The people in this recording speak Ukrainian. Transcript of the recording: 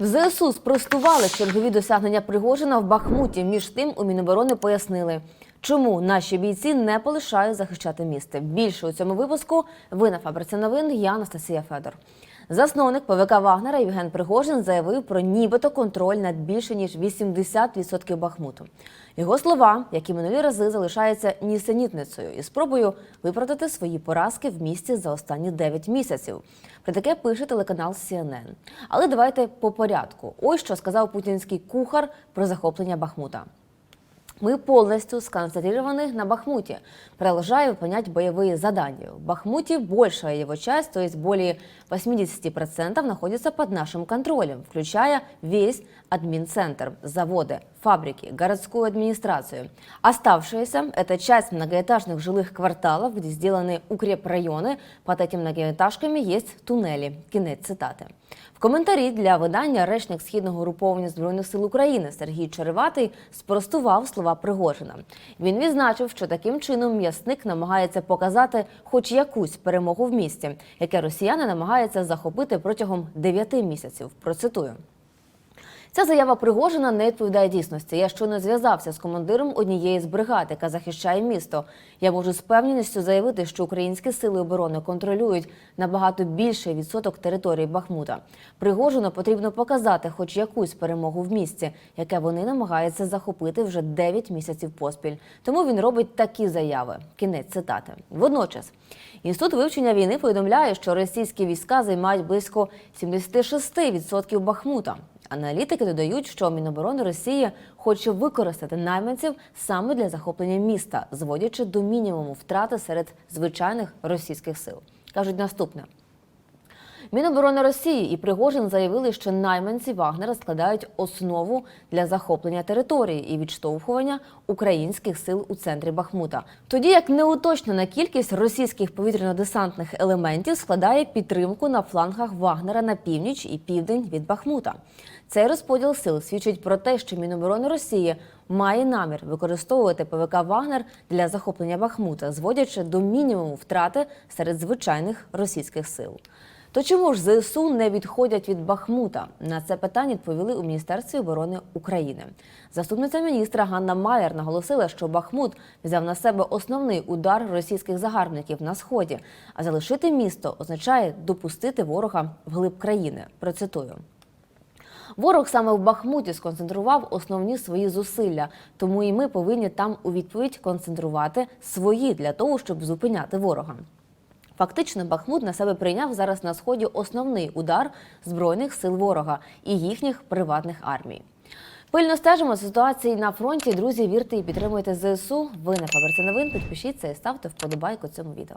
В ЗСУ спростували чергові досягнення Пригожина в Бахмуті. Між тим у Міноборони пояснили, чому наші бійці не полишають захищати місто. Більше у цьому випуску ви на фабриці новин. Я Анастасія Федор. Засновник ПВК Вагнера Євген Пригожин заявив про нібито контроль над більше ніж 80% Бахмуту. Його слова, як і минулі рази, залишаються нісенітницею і спробою виправдати свої поразки в місті за останні 9 місяців. Про таке пише телеканал CNN. Але давайте по порядку. Ось що сказав путінський кухар про захоплення Бахмута. Мы полностью сконцентрированы на Бахмуте, продолжая выполнять боевые задания. В Бахмуте большая его часть, то есть более 80% находится под нашим контролем, включая весь админцентр, заводы, фабрики, городскую администрацию. Оставшаяся – это часть многоэтажных жилых кварталов, где сделаны укрепрайоны. Под этими многоэтажками есть туннели. Кінець цитати. В коментарі для видання речник східного груповання збройних сил України Сергій Череватий спростував слова Пригожина. Він відзначив, що таким чином м'ясник намагається показати хоч якусь перемогу в місті, яке росіяни намагаються захопити протягом 9 місяців. Процитую. Ця заява Пригожина не відповідає дійсності. Я щойно зв'язався з командиром однієї з бригад, яка захищає місто. Я можу з певністю заявити, що українські сили оборони контролюють набагато більший відсоток території Бахмута. Пригожину потрібно показати хоч якусь перемогу в місті, яке вони намагаються захопити вже 9 місяців поспіль. Тому він робить такі заяви. Кінець цитати. Водночас інститут вивчення війни повідомляє, що російські війська займають близько 76% Бахмута. Аналітики додають, що Міноборони Росії хоче використати найманців саме для захоплення міста, зводячи до мінімуму втрати серед звичайних російських сил. кажуть наступне. Міноборони Росії і Пригожин заявили, що найманці Вагнера складають основу для захоплення території і відштовхування українських сил у центрі Бахмута. Тоді як неуточнена кількість російських повітряно-десантних елементів складає підтримку на флангах Вагнера на північ і південь від Бахмута. Цей розподіл сил свідчить про те, що Міноборони Росії має намір використовувати ПВК Вагнер для захоплення Бахмута, зводячи до мінімуму втрати серед звичайних російських сил. То чому ж ЗСУ не відходять від Бахмута? На це питання відповіли у Міністерстві оборони України. Заступниця міністра Ганна Майер наголосила, що Бахмут взяв на себе основний удар російських загарбників на сході, а залишити місто означає допустити ворога вглиб країни. Процитую. Ворог саме в Бахмуті сконцентрував основні свої зусилля, тому і ми повинні там у відповідь концентрувати свої для того, щоб зупиняти ворога. Фактично, Бахмут на себе прийняв зараз на сході основний удар збройних сил ворога і їхніх приватних армій. Пильно стежимо за ситуації на фронті. Друзі, вірте і підтримуйте ЗСУ. Ви на фабриці новин. Підпишіться і ставте вподобайку цьому відео.